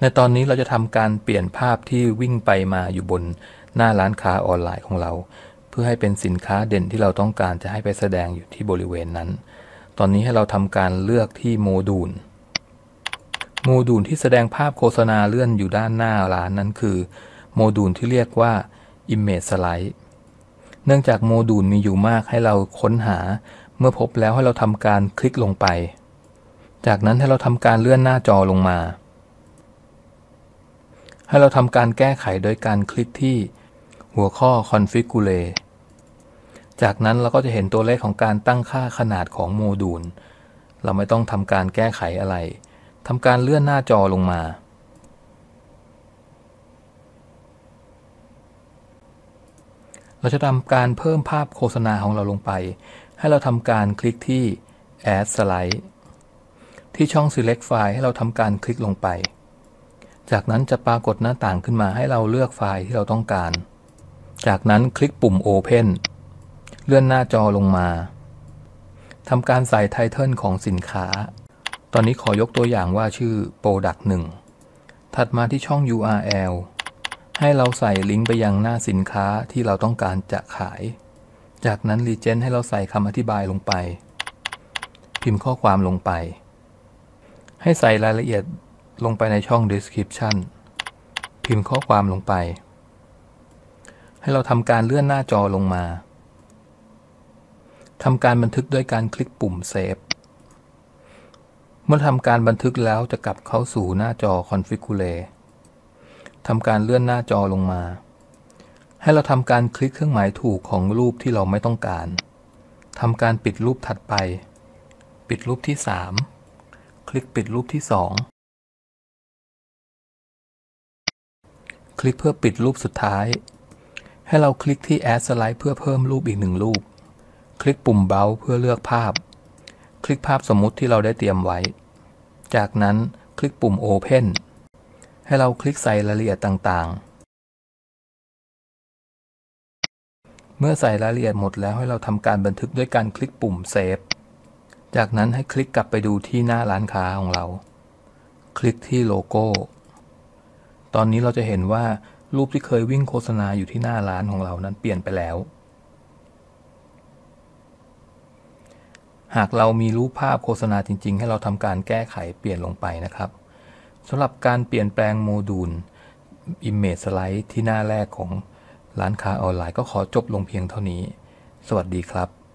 ในตอนนี้เราจะทำการเปลี่ยนภาพที่วิ่งไปมาอยู่บนหน้าร้านค้าออนไลน์ของเรา เพื่อให้เป็นสินค้าเด่นที่เราต้องการจะให้ไปแสดงอยู่ที่บริเวณนั้น ตอนนี้ให้เราทำการเลือกที่โมดูล โมดูลที่แสดงภาพโฆษณาเลื่อนอยู่ด้านหน้าร้านนั้นคือ โมดูลที่เรียกว่า Image Slide เนื่องจากโมดูลมีอยู่มากให้เราค้นหา เมื่อพบแล้วให้เราทำการคลิกลงไป จากนั้นให้เราทำการเลื่อนหน้าจอลงมา ให้เราทำการแก้ไขโดยการคลิกที่หัวข้อ Configure จากนั้นเราก็จะเห็นตัวเลขของการตั้งค่าขนาดของโมดูล เราไม่ต้องทำการแก้ไขอะไรทำการเลื่อนหน้าจอลงมา เราจะทำการเพิ่มภาพโฆษณาของเราลงไป ให้เราทำการคลิกที่ Add Slide ที่ช่อง Select File ให้เราทำการคลิกลงไป จากนั้นจะปรากฏหน้าต่างขึ้นมาให้เราเลือกไฟล์ที่เราต้องการ จากนั้นคลิกปุ่ม Open เลื่อนหน้าจอลงมาทำการใส่ไทเทิลของสินค้า ตอนนี้ขอยกตัวอย่างว่าชื่อ Product 1 ถัดมาที่ช่อง URL ให้เราใส่ลิงก์ไปยังหน้าสินค้าที่เราต้องการจะขาย จากนั้น Legend ให้เราใส่คำอธิบายลงไป พิมพ์ข้อความลงไป ให้ใส่รายละเอียด ลงไปในช่อง Description พิมพ์ข้อความลงไป ให้เราทำการเลื่อนหน้าจอลงมาทำการบันทึกด้วยการคลิกปุ่ม Save เมื่อทำการบันทึกแล้วจะกลับเข้าสู่หน้าจอ Configure ทำการเลื่อนหน้าจอลงมา ให้เราทำการคลิกเครื่องหมายถูกของรูปที่เราไม่ต้องการทำการปิดรูปถัดไป ปิดรูปที่ 3 คลิกปิดรูปที่ 2 คลิกเพื่อปิดรูปสุดท้าย ให้เราคลิกที่ Add Slide เพื่อเพิ่มรูปอีกหนึ่งรูป คลิกปุ่มเบาเพื่อเลือกภาพ คลิกภาพสมมุติที่เราได้เตรียมไว้ จากนั้นคลิกปุ่ม Open ให้เราคลิกใส่รายละเอียดต่างๆ เมื่อใส่รายละเอียดหมดแล้วให้เราทำการบันทึกด้วยการคลิกปุ่ม Save จากนั้นให้คลิกกลับไปดูที่หน้าร้านค้าของเรา คลิกที่โลโก้ ตอนนี้เราจะเห็นว่ารูปที่เคยวิ่งโฆษณาอยู่ที่หน้าร้านของเรานั้นเปลี่ยนไปแล้ว หากเรามีรูปภาพโฆษณาจริง ๆ ให้เราทำการแก้ไขเปลี่ยนลงไปนะครับสำหรับการเปลี่ยนแปลงโมดูล Image Slide ที่หน้าแรกของร้านค้าออนไลน์ก็ขอจบลงเพียงเท่านี้ สวัสดีครับ